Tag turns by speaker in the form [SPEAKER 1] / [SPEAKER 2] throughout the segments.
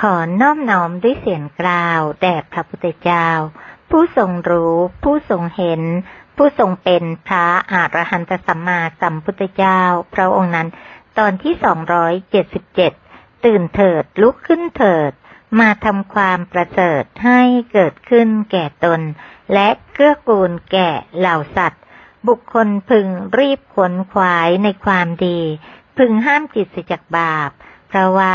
[SPEAKER 1] ขอน้อมน้อมด้วยเสียงกล่าวแด่พระพุทธเจ้า ผู้ทรงรู้ ผู้ทรงเห็น ผู้ทรงเป็นพระอรหันตสัมมาสัมพุทธเจ้า พระองค์นั้น ตอนที่สองร้อยเจ็ดสิบเจ็ดตื่นเถิดลุกขึ้นเถิด มาทำความประเสริฐให้เกิดขึ้นแก่ตน และเกื้อกูลแก่เหล่าสัตว์ บุคคลพึงรีบขวนขวายในความดี พึงห้ามจิตสจากบาป เพราะว่า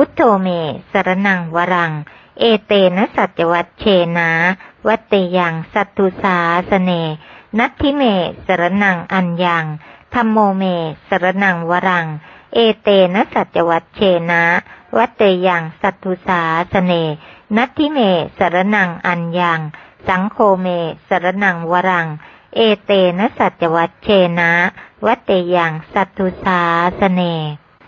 [SPEAKER 1] พุทโธเม สรนังวรัง เอเตนะสัจวัตเชนะ วัตเตยังสัตตุสาสเน นัตทิเม สรนังอัญญังธรรมโมเม สรนังวรัง เอเตนะสัจวัตเชนะ วัตเตยังสัตตุสาสเน นัตทิเม สรนังอัญญัง สังโฆเม สรนังวรัง เอเตนะสัจวัตเชนะ วัตเตยังสัตตุสาสเน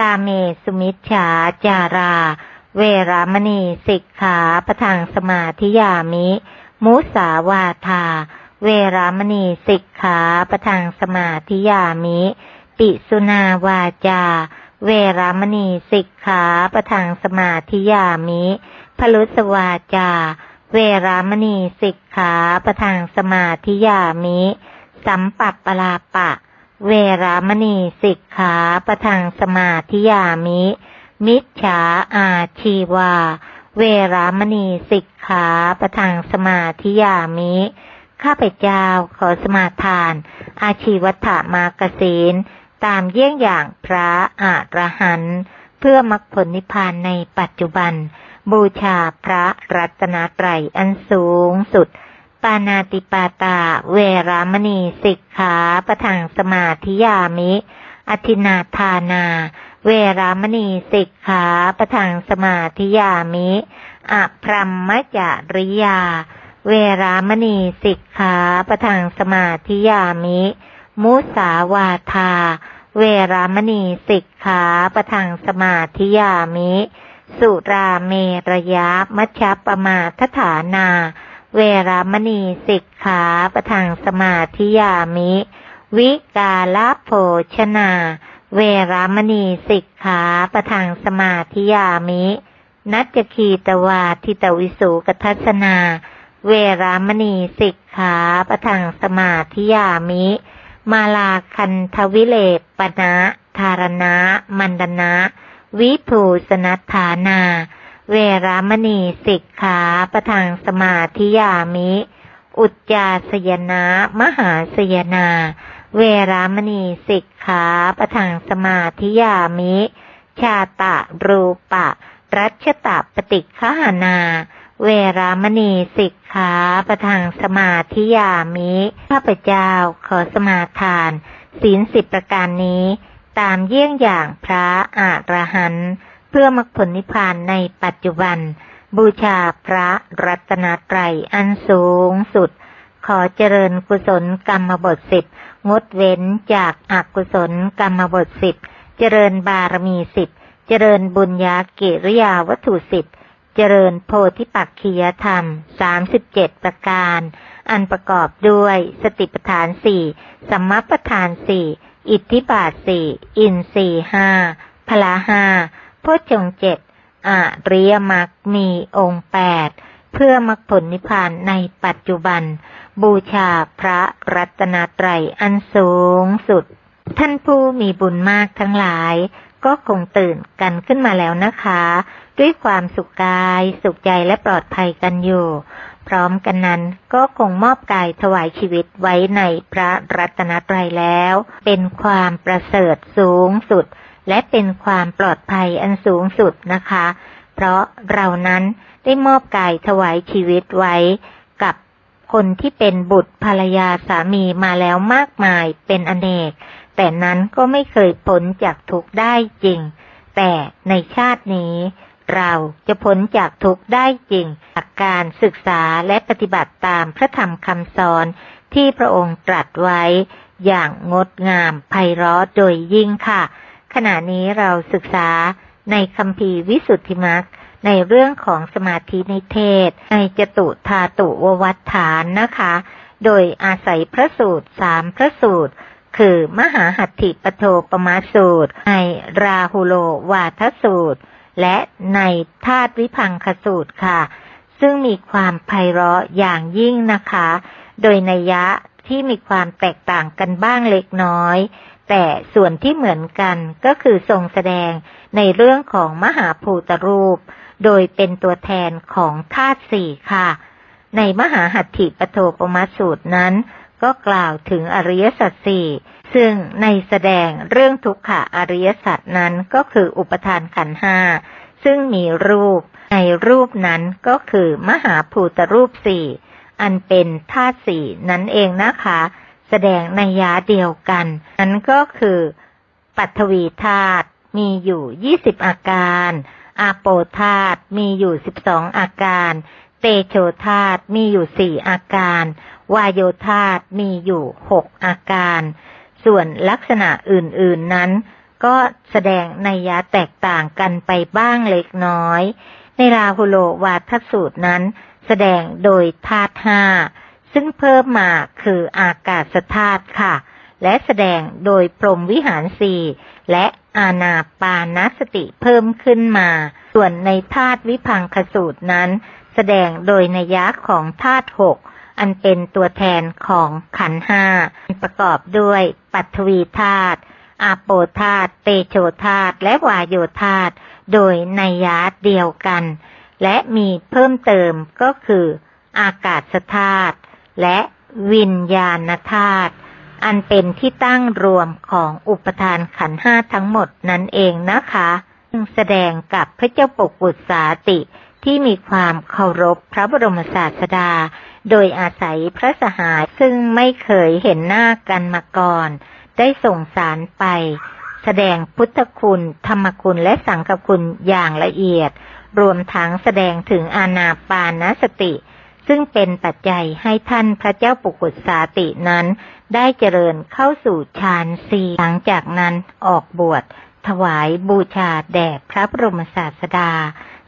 [SPEAKER 1] กาเมสุมิชฉาจารา เวรามณีสิกขาประทังสมาธิยามิ มุสาวาทา เวรามณีสิกขาประทังสมาธิยามิ ปิสุนาวาจา เวรามณีสิกขาประทังสมาธิยามิพลุสวาจา เวรามณีสิกขาประทังสมาธิยามิ สัมปัปปลาปะ เวรามณีสิกขาประทังสมาธิยามิ มิจฉาอาชีวา เวรามณีสิกขาประทังสมาธิยามิ ข้าพเจ้าขอสมาทาน อาชีวัฏมากศีลตามเยี่ยงอย่างพระอระหันเพื่อมรรคผลนิพพานในปัจจุบัน บูชาพระรัตนตรัยอันสูงสุด ปานาติปาตา เวรามณีสิกขาประทังสมาธิยามิ อธินาทานา เวรามณีสิกขาประทังสมาธิยามิอพรหมจริยา เวรามณีสิกขาประทังสมาธิยามิ มุสาวาทา เวรามณีสิกขาประทังสมาธิยามิ สุราเมระยะมัชฌปมาทฐานา เวรามณีสิกขาประทังสมาธิยามิ วิกาลโภชนา เวรามณีสิกขาประทังสมาธิยามิ นัจคีตวาทิตวิสุกทัศนา เวรามณีสิกขาประทังสมาธิยามิ มาลาคันทวิเลปนะธารณะ มันดนะ วิภูสนัฐานา เวรามณีสิกขาประทังสมาธิยามิ อุจจาสยนะ มหาสยนา เวรามณีสิกขาประทังสมาธิยามิ ชาตะรูปะ รัชตะปฏิฆหานา เวรามณีสิกขาประทังสมาธิยามิข้าพเจ้าขอสมาทานศีลสิบประการนี้ ตามเยี่ยงอย่างพระอระหันต์ เพื่อมรรคผลนิพพานในปัจจุบัน บูชาพระรัตนตรัยอันสูงสุด ขอเจริญกุศลกรรมบทสิบงดเว้นจากอากุศลกรรมบทสิบเจริญบารมีสิบเจริญบุญญากิริยาวัตถุสิบเจริญโพธิปักขียธรรมสามสิบเจ็ดประการ อันประกอบด้วยสติปัฏฐานสี่สัมมาปัฏฐานสี่อิทธิบาทสี่อินทรีห้าพละห้า พชฌงค์เจ็ดอริยมรรคมีองค์แปดเพื่อมรรคผลนิพพานในปัจจุบัน บูชาพระรัตนตรัยอันสูงสุด ท่านผู้มีบุญมากทั้งหลาย ก็คงตื่นกันขึ้นมาแล้วนะคะ ด้วยความสุขกายสุขใจและปลอดภัยกันอยู่ พร้อมกันนั้นก็คงมอบกายถวายชีวิตไว้ในพระรัตนตรัยแล้ว เป็นความประเสริฐสูงสุด และเป็นความปลอดภัยอันสูงสุดนะคะ เพราะเรานั้นได้มอบกายถวายชีวิตไว้กับคนที่เป็นบุตรภรรยาสามีมาแล้วมากมายเป็นอเนก แต่นั้นก็ไม่เคยพ้นจากทุกข์ได้จริง แต่ในชาตินี้ เราจะพ้นจากทุกข์ได้จริงจากการศึกษาและปฏิบัติตามพระธรรมคำสอนที่พระองค์ตรัสไว้อย่างงดงามไพเราะโดยยิ่งค่ะ ขณะนี้เราศึกษาในคำพีร์วิสุทธิมรรคในเรื่องของสมาธินิเทศ ในจตุธาตุววัฏฐานนะคะ โดยอาศัยพระสูตรสามพระสูตร คือมหาหัตถิปโทปมาสูตร ในราหุโลวาทสูตร และในธาตุวิพังคสูตรค่ะ ซึ่งมีความไพเราะอย่างยิ่งนะคะ โดยนัยยะที่มีความแตกต่างกันบ้างเล็กน้อย แต่ส่วนที่เหมือนกันก็คือทรงแสดงในเรื่องของมหาภูตรูป โดยเป็นตัวแทนของธาตุสี่ค่ะ ในมหาหัตถิปโทปมาสูตรนั้น ก็กล่าวถึงอริยสัจสี่ซึ่งในแสดงเรื่องทุกขะอริยสัจนั้นก็คืออุปทานขันห้าซึ่งมีรูป ในรูปนั้นก็คือมหาภูตรูปสี่อันเป็นธาตุสี่นั่นเองนะคะ แสดงในยาเดียวกัน นั้นก็คือ ปัทวีธาตุมีอยู่ยี่สิบอาการ อาโปธาตุมีอยู่สิบสอาการ เตโชธาตุมีอยู่สี่อาการ วายโยธาตุมีอยู่หกอาการ ส่วนลักษณะอื่น ๆนั้น ก็แสดงในยะแตกต่างกันไปบ้างเล็กน้อย ในราหุโลวาทสูตรนั้น แสดงโดยธาตุห้า ซึ่งเพิ่มมาคืออากาศธาตุค่ะ และแสดงโดยพรหมวิหารสี่และอาณาปานสติเพิ่มขึ้นมา ส่วนในธาตุวิพังคสูตรนั้น แสดงโดยนัยยะของธาตุหกอันเป็นตัวแทนของขันห้าประกอบด้วยปัทวีธาตุอาโปธาตุเตโชธาตุและวายโยธาตุโดยนัยยะเดียวกัน และมีเพิ่มเติมก็คือ อากาศธาตุ และวิญญาณธาตุอันเป็นที่ตั้งรวมของอุปทานขันห้าทั้งหมดนั่นเองนะคะซึ่งแสดงกับพระเจ้าปกบุตรสาติที่มีความเคารพพระบรมศาสดา โดยอาศัยพระสหายซึ่งไม่เคยเห็นหน้ากันมาก่อน ได้ส่งสารไป แสดงพุทธคุณ ธรรมคุณและสังฆคุณอย่างละเอียด รวมทั้งแสดงถึงอานาปานสติ ซึ่งเป็นปัจจัยให้ท่านพระเจ้าปุกุสาตินั้น ได้เจริญเข้าสู่ฌานสี่หลังจากนั้นออกบวช ถวายบูชาแด่พระบรมศาสดา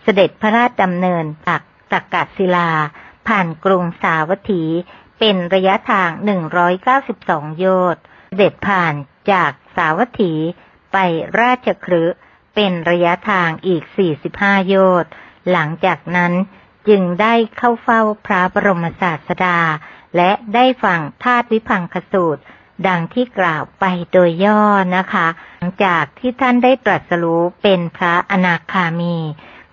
[SPEAKER 1] เสด็จพระราชดำเนินจากตักกศิลา ผ่านกรุงสาวัตถี เป็นระยะทาง 192 โยชน์เสด็จผ่านจากสาวัตถีไปราชครืเป็นระยะทางอีก 45 โยชน์หลังจากนั้น จึงได้เข้าเฝ้าพระบรมศาสดา และได้ฟังธาตุวิพังคสูตร ดังที่กล่าวไปโดยย่อนะคะ หลังจากที่ท่านได้ตรัสรู้เป็นพระอนาคามี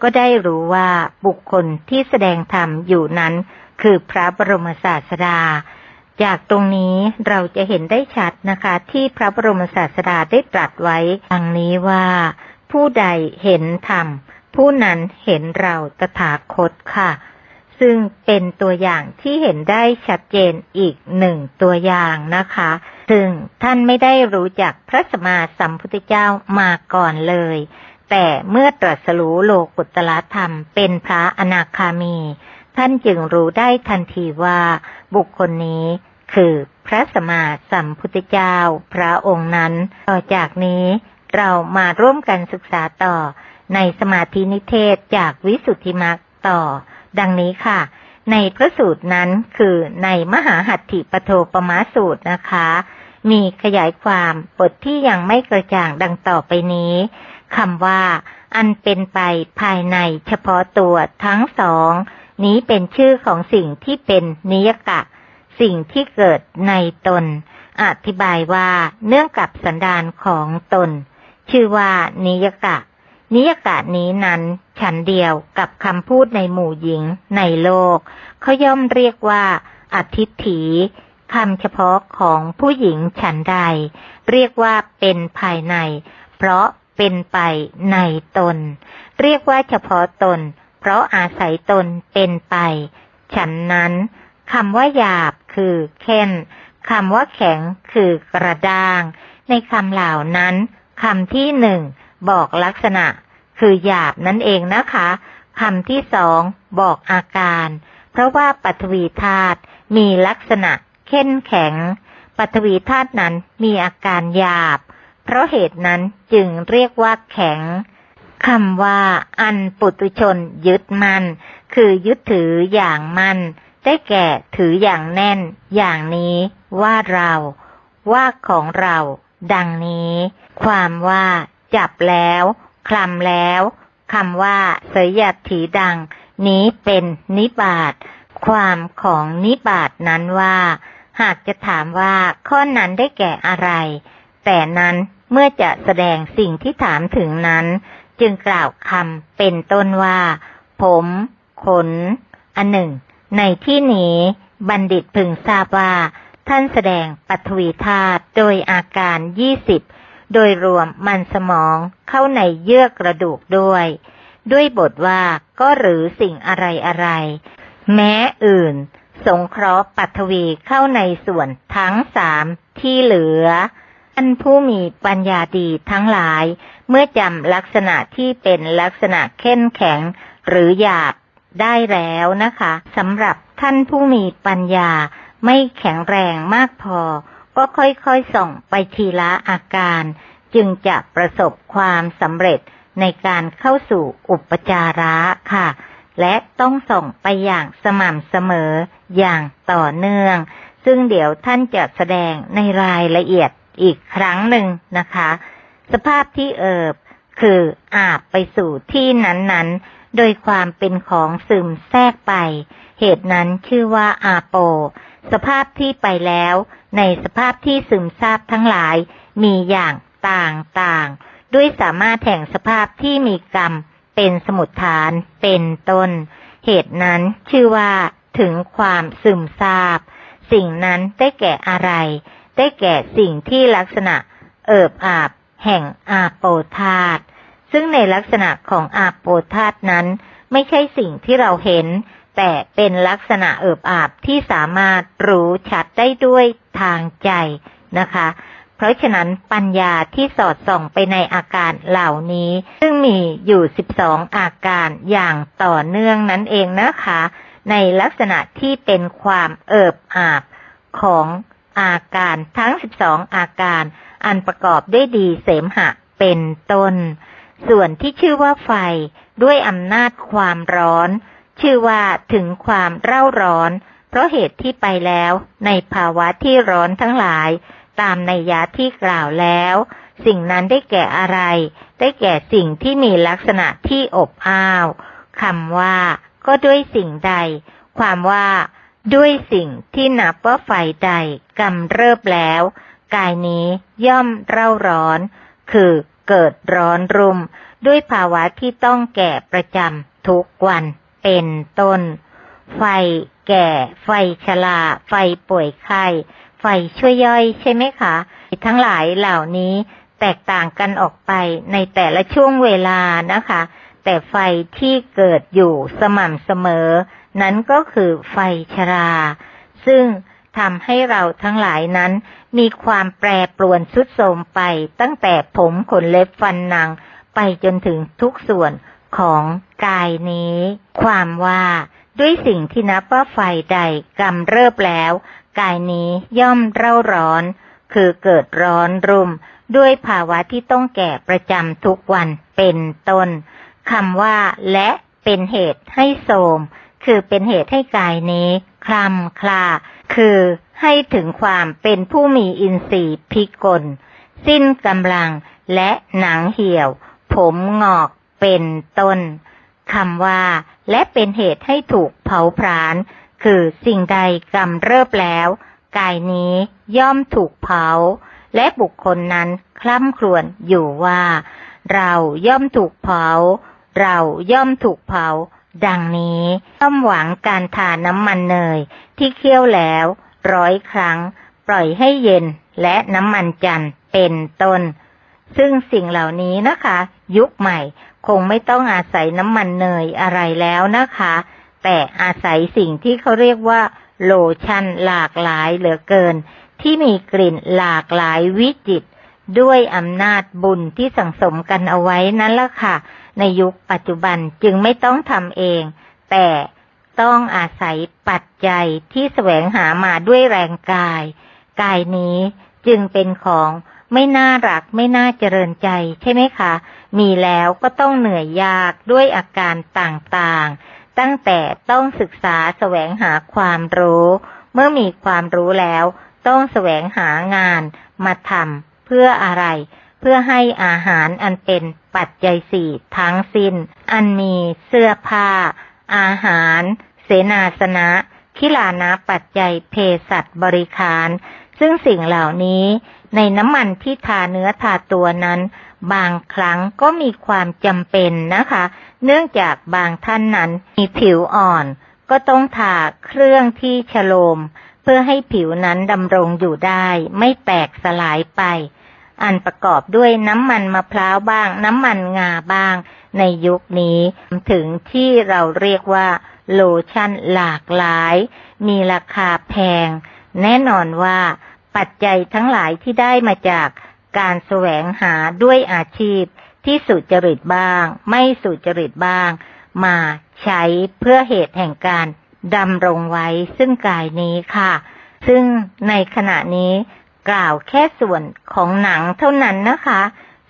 [SPEAKER 1] ก็ได้รู้ว่าบุคคลที่แสดงธรรมอยู่นั้น คือพระบรมศาสดา จากตรงนี้เราจะเห็นได้ชัดนะคะ ที่พระบรมศาสดาได้ตรัสไว้ดังนี้ว่า ผู้ใดเห็นธรรม ผู้นั้นเห็นเราตถาคตค่ะ ซึ่งเป็นตัวอย่างที่เห็นได้ชัดเจนอีกหนึ่งตัวอย่างนะคะ ซึ่งท่านไม่ได้รู้จักพระสมมาสัมพุทธเจ้ามาก่อนเลย แต่เมื่อตรัสรู้โลกุตละธรรมเป็นพระอนาคามี ท่านจึงรู้ได้ทันทีว่าบุคคลนี้คือพระสมมาสัมพุทธเจ้าพระองค์นั้น ต่อจากนี้เรามาร่วมกันศึกษาต่อ ในสมาธินิเทศจากวิสุทธิมรรคต่อ ดังนี้ค่ะ ในพระสูตรนั้นคือในมหาหัตถิปโทปมาสูตรนะคะ มีขยายความบทที่ยังไม่กระจ่างดังต่อไปนี้คำว่า อันเป็นไปภายในเฉพาะตัวทั้งสอง นี้เป็นชื่อของสิ่งที่เป็นนิยกะ สิ่งที่เกิดในตน อธิบายว่าเนื่องกับสันดานของตน ชื่อว่านิยกะ นิยกะนี้นั้นฉันเดียวกับคำพูดในหมู่หญิงในโลก เขาย่อมเรียกว่าอธิฐีคำเฉพาะของผู้หญิงฉันใด เรียกว่าเป็นภายใน เพราะเป็นไปในตน เรียกว่าเฉพาะตน เพราะอาศัยตนเป็นไป ฉันนั้นคำว่าหยาบคือเค้นคำว่าแข็งคือกระด้าง ในคำเหล่านั้นคำที่หนึ่ง บอกลักษณะ คือหยาบนั่นเองนะคะคำที่สองบอกอาการ เพราะว่าปฐวีธาตุมีลักษณะเข้นแข็งปฐวีธาตุนั้นมีอาการหยาบ เพราะเหตุนั้นจึงเรียกว่าแข็งคำว่า อันปุตุชนยึดมัน่นคือยึดถืออย่างมัน่นได้แก่ถืออย่างแน่น อย่างนี้ว่าเรา ว่าของเรา ดังนี้ ความว่า จับแล้วคลำแล้วคำว่าเสยยัดถีดัง นี้เป็นนิบาตความของนิบาตนั้นว่า หากจะถามว่าข้อนั้นได้แก่อะไร แต่นั้นเมื่อจะแสดงสิ่งที่ถามถึงนั้น จึงกล่าวคำเป็นต้นว่า ผมขน อันหนึ่ง ในที่นี้บัณฑิตพึงทราบว่า ท่านแสดงปัทวีธาตุโดยอาการยี่สิบ โดยรวมมันสมองเข้าในเยื่อกระดูกด้วย ด้วยบทว่าก็หรือสิ่งอะไรอะไร แม้อื่น สงเคราะห์ปัทวีเข้าในส่วนทั้งสามที่เหลือ อันผู้มีปัญญาดีทั้งหลาย เมื่อจำลักษณะที่เป็นลักษณะเข้นแข็งหรือหยาบได้แล้วนะคะสำหรับท่านผู้มีปัญญาไม่แข็งแรงมากพอ ก็ค่อยๆส่องไปทีละอาการ จึงจะประสบความสำเร็จในการเข้าสู่อุปจาระค่ะ และต้องส่งไปอย่างสม่ำเสมออย่างต่อเนื่อง ซึ่งเดี๋ยวท่านจะแสดงในรายละเอียดอีกครั้งหนึ่งนะคะ สภาพที่เอิบคืออาบไปสู่ที่นั้นๆ โดยความเป็นของซึมแทรกไป เหตุนั้นชื่อว่าอาโป สภาพที่ไปแล้ว ในสภาพที่ซึมซาบทั้งหลาย มีอย่างต่างๆ ด้วยสามารถแห่งสภาพที่มีกรรม เป็นสมุดฐาน เป็นต้น เหตุนั้นชื่อว่าถึงความซึมซาบ สิ่งนั้นได้แก่อะไร ได้แก่สิ่งที่ลักษณะเอิบอาบ แห่งอาโปธาตซึ่งในลักษณะของอาโปธาตนั้น ไม่ใช่สิ่งที่เราเห็น แต่เป็นลักษณะเอิบอาบที่สามารถรู้ชัดได้ด้วยทางใจนะคะ เพราะฉะนั้นปัญญาที่สอดส่องไปในอาการเหล่านี้ ซึ่งมีอยู่สิบสอาการอย่างต่อเนื่องนั่นเองนะคะ ในลักษณะที่เป็นความเอิบอาบของอาการทั้งสิบสองอาการ อันประกอบด้วยดีเสมหะเป็นต้น ส่วนที่ชื่อว่าไฟด้วยอำนาจความร้อน ชื่อว่าถึงความเร่าร้อน เพราะเหตุที่ไปแล้ว ในภาวะที่ร้อนทั้งหลาย ตามในยาที่กล่าวแล้ว สิ่งนั้นได้แก่อะไร ได้แก่สิ่งที่มีลักษณะที่อบอ้าวคำว่า ก็ด้วยสิ่งใด ความว่า ด้วยสิ่งที่นับว่าไฟใดกำเริบแล้ว กายนี้ย่อมเร่าร้อน คือเกิดร้อนรุม ด้วยภาวะที่ต้องแก่ประจำทุกวัน เป็นต้น ไฟแก่ ไฟชราไฟป่วยไข้ ไฟช่วยย่อยใช่ไหมคะ ทั้งหลายเหล่านี้แตกต่างกันออกไปในแต่ละช่วงเวลานะคะ แต่ไฟที่เกิดอยู่สม่ำเสมอ นั้นก็คือไฟชรา ซึ่งทำให้เราทั้งหลายนั้น มีความแปรปรวนสุดโทมไปตั้งแต่ผมขนเล็บฟันหนัง ไปจนถึงทุกส่วน ของกายนี้ ความว่าด้วยสิ่งที่นับว่าไฟใดกำเริบแล้ว กายนี้ย่อมเร่าร้อน คือเกิดร้อนรุม ด้วยภาวะที่ต้องแก่ประจำทุกวันเป็นต้นคำว่า และเป็นเหตุให้โสม คือเป็นเหตุให้กายนี้คลำคลา คือให้ถึงความเป็นผู้มีอินทรีย์พิกล สิ้นกำลังและหนังเหี่ยว ผมงอก เป็นต้นคำว่า และเป็นเหตุให้ถูกเผาผลาญคือสิ่งใดกำเริบแล้ว กายนี้ย่อมถูกเผา และบุคคลนั้นคล่ำครวญอยู่ว่า เราย่อมถูกเผา เราย่อมถูกเผา ดังนี้ย่อมหวังการทาน้ำมันเนยที่เคี่ยวแล้ว ร้อยครั้ง ปล่อยให้เย็นและน้ำมันจันเป็นต้น ซึ่งสิ่งเหล่านี้นะคะ ยุคใหม่ คงไม่ต้องอาศัยน้ำมันเนยอะไรแล้วนะคะ แต่อาศัยสิ่งที่เขาเรียกว่าโลชั่นหลากหลายเหลือเกิน ที่มีกลิ่นหลากหลายวิจิตรด้วยอำนาจบุญที่สังสมกันเอาไว้นั่นละค่ะ ในยุคปัจจุบันจึงไม่ต้องทำเอง แต่ต้องอาศัยปัจจัยที่แสวงหามาด้วยแรงกาย กายนี้จึงเป็นของไม่น่ารักไม่น่าเจริญใจใช่ไหมคะ มีแล้วก็ต้องเหนื่อยยากด้วยอาการต่างๆ ตั้งแต่ต้องศึกษาแสวงหาความรู้ เมื่อมีความรู้แล้ว ต้องแสวงหางานมาทำเพื่ออะไร เพื่อให้อาหารอันเป็นปัจจัยสี่ทั้งสิ้น อันมีเสื้อผ้า อาหาร เสนาสนะคิลานะปัจจัยเภสัชบริคาร ซึ่งสิ่งเหล่านี้ ในน้ำมันที่ทาเนื้อทาตัวนั้น บางครั้งก็มีความจำเป็นนะคะ เนื่องจากบางท่านนั้นมีผิวอ่อน ก็ต้องทาเครื่องที่ฉโลม เพื่อให้ผิวนั้นดำรงอยู่ได้ ไม่แตกสลายไป อันประกอบด้วยน้ำมันมะพร้าวบ้าง น้ำมันงาบ้าง ในยุคนี้ถึงที่เราเรียกว่าโลชั่นหลากหลาย มีราคาแพง แน่นอนว่า ปัจจัยทั้งหลายที่ได้มาจากการแสวงหาด้วยอาชีพที่สุจริตบ้าง ไม่สุจริตบ้าง มาใช้เพื่อเหตุแห่งการดำรงไว้ซึ่งกายนี้ค่ะ ซึ่งในขณะนี้กล่าวแค่ส่วนของหนังเท่านั้นนะคะ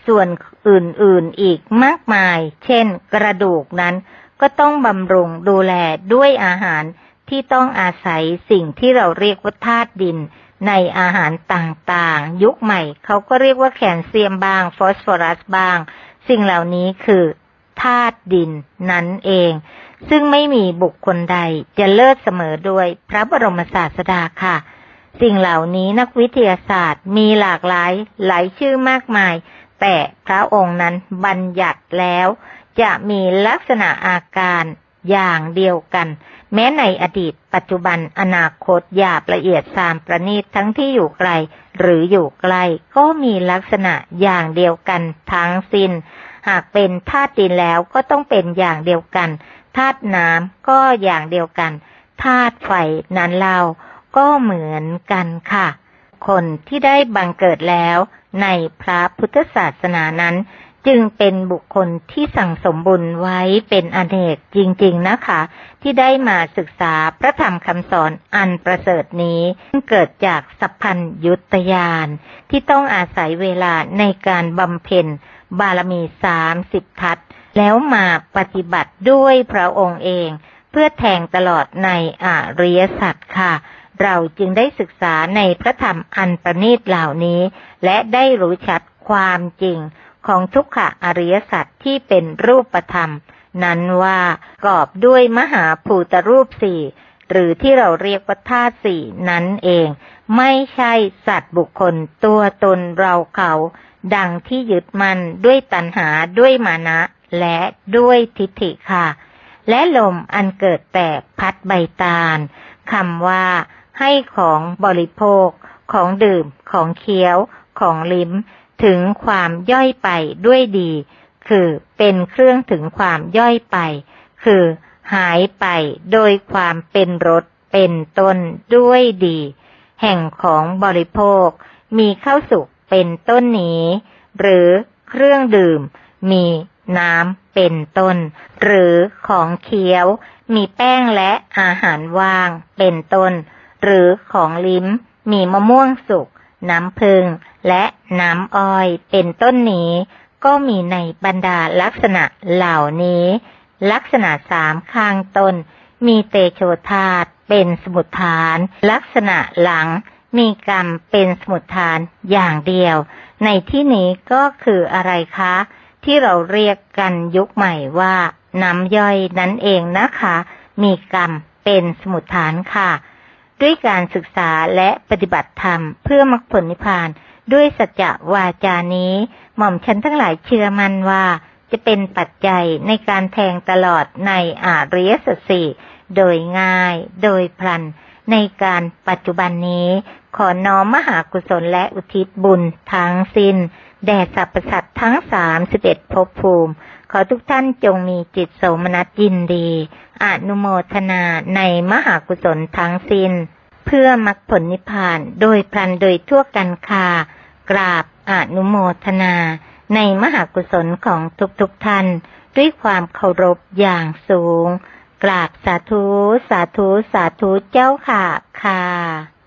[SPEAKER 1] ส่วนอื่นๆอีกมากมาย เช่น กระดูกนั้น ก็ต้องบำรุงดูแลด้วยอาหารที่ต้องอาศัยสิ่งที่เราเรียกว่าธาตุดิน ในอาหารต่างๆ ยุคใหม่เขาก็เรียกว่าแคลเซียมบาง ฟอสฟอรัสบ้าง สิ่งเหล่านี้คือธาตุดินนั่นเอง ซึ่งไม่มีบุคคลใดจะเลิศเสมอด้วยพระบรมศาสดาค่ะ สิ่งเหล่านี้นักวิทยาศาสตร์มีหลากหลายหลายชื่อมากมาย แต่พระองค์นั้นบัญญัติแล้ว จะมีลักษณะอาการอย่างเดียวกัน แม้ในอดีต ปัจจุบันอนาคตหยาบละเอียดสามประณีตทั้งที่อยู่ไกล หรืออยู่ใกล้ก็มีลักษณะอย่างเดียวกันทั้งสิน้น หากเป็นธาตุดินแล้วก็ต้องเป็นอย่างเดียวกันธาตุน้ำก็อย่างเดียวกันธาตุไฟนั้นเล่าก็เหมือนกันค่ะ คนที่ได้บังเกิดแล้วในพระพุทธศาสนานั้น จึงเป็นบุคคลที่สั่งสมบุญไว้เป็นอเนกจริงๆนะคะ ที่ได้มาศึกษาพระธรรมคำสอนอันประเสริฐนี้เกิดจากสัพพัญยุตยานที่ต้องอาศัยเวลาในการบำเพ็ญบารมีสามสิบทัศแล้วมาปฏิบัติด้วยพระองค์เอง เพื่อแทงตลอดในอริยสัจค่ะเราจึงได้ศึกษาในพระธรรมอันประณีตเหล่านี้ และได้รู้ชัดความจริง ของทุกขะอริยสัจที่เป็นรูปธรรม นั้นว่ากอบด้วยมหาภูตรูปสี่หรือที่เราเรียกว่าธาตุสี่นั้นเอง ไม่ใช่สัตว์บุคคลตัวตนเราเขา ดังที่ยึดมันด้วยตัณหาด้วยมานะ และด้วยทิฏฐิค่ะ และลมอันเกิดแต่พัดใบตาลคำว่า ให้ของบริโภค ของดื่ม ของเคี้ยว ของลิ้ม ถึงความย่อยไปด้วยดี คือเป็นเครื่องถึงความย่อยไป คือหายไปโดยความเป็นรสเป็นต้นด้วยดี แห่งของบริโภค มีข้าวสุกเป็นต้นนี้ หรือเครื่องดื่ม มีน้ำเป็นต้น หรือของเคี้ยว มีแป้งและอาหารว่างเป็นต้น หรือของลิ้ม มีมะม่วงสุก น้ำพึงและน้ำอ้อยเป็นต้นนี้ ก็มีในบรรดาลักษณะเหล่านี้ ลักษณะสามข้างต้น มีเตโชธาตเป็นสมุทฐาน ลักษณะหลังมีกรรมเป็นสมุทฐานอย่างเดียว ในที่นี้ก็คืออะไรคะ ที่เราเรียกกันยุคใหม่ว่าน้ำย่อยนั่นเองนะคะ มีกรรมเป็นสมุทฐานค่ะ ด้วยการศึกษาและปฏิบัติธรรม เพื่อมรรคผลนิพพาน ด้วยสัจจะวาจานี้ หม่อมฉันทั้งหลายเชื่อมั่นว่า จะเป็นปัจจัยในการแทงตลอดในอาริยสัจสี่โดยง่าย โดยพลัน ในการปัจจุบันนี้ ขอน้อมมหากุศลและอุทิศบุญทั้งสิ้น แด่สรรพสัตว์ทั้งสามสิบเอ็ดภพภูมิ ขอทุกท่านจงมีจิตโสมนัสยินดีอนุโมทนาในมหากุศลทั้งสิ้น เพื่อมรรคผลนิพพานโดยพลันโดยทั่วกันคากราบอนุโมทนาในมหากุศลของทุกๆทท่าน ด้วยความเคารพอย่างสูง กราบสาธุ สาธุ สาธุเจ้าค่ะค่ะ